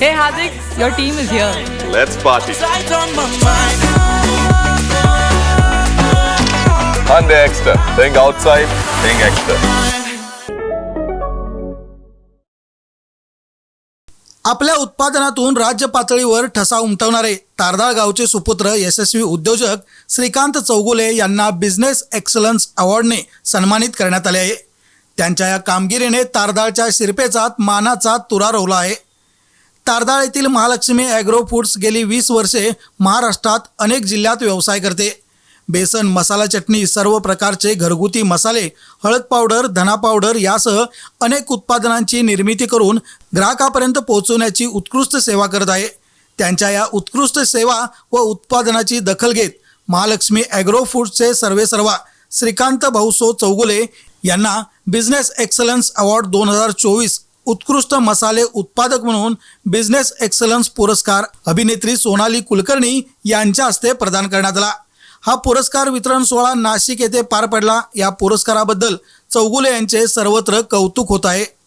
Hey Hardik, your team is here. Let's party. Hyundai Extra. Think outside, think extra. आपल्या उत्पादनातून राज्य पातळीवर ठसा उमटवणारे तारदाळ गावचे सुपुत्र यशस्वी उद्योजक श्रीकांत चौगुले यांना बिझनेस एक्सलन्स अवॉर्डने सन्मानित करण्यात आले आहे त्यांच्या या कामगिरीने तारदाळच्या शिरपेचात मानाचा तुरा रोवला आहे तारदाळ येथील महालक्ष्मी ॲग्रो फूड्स गेली वीस वर्षे महाराष्ट्रात अनेक जिल्ह्यात व्यवसाय करते. बेसन मसाला चटणी सर्व प्रकारचे घरगुती मसाले हळद पावडर धना पावडर यासह अनेक उत्पादनांची निर्मिती करून ग्राहकापर्यंत पोहोचवण्याची उत्कृष्ट सेवा करत आहे. त्यांच्या या उत्कृष्ट सेवा व उत्पादनाची दखल घेत महालक्ष्मी ॲग्रो फूड्सचे सर्वेसर्वा श्रीकांत भाऊसो चौगुले यांना बिझनेस एक्सलन्स अवॉर्ड दोन हजार चोवीस उत्कृष्ट मसाले उत्पादक म्हणून बिझनेस एक्सलन्स पुरस्कार अभिनेत्री सोनाली कुलकर्णी यांच्या हस्ते प्रदान करण्यात आला. हा पुरस्कार वितरण सोहळा नाशिक येथे पार पडला. या पुरस्काराबद्दल चौगुले यांचे सर्वत्र कौतुक होत आहे.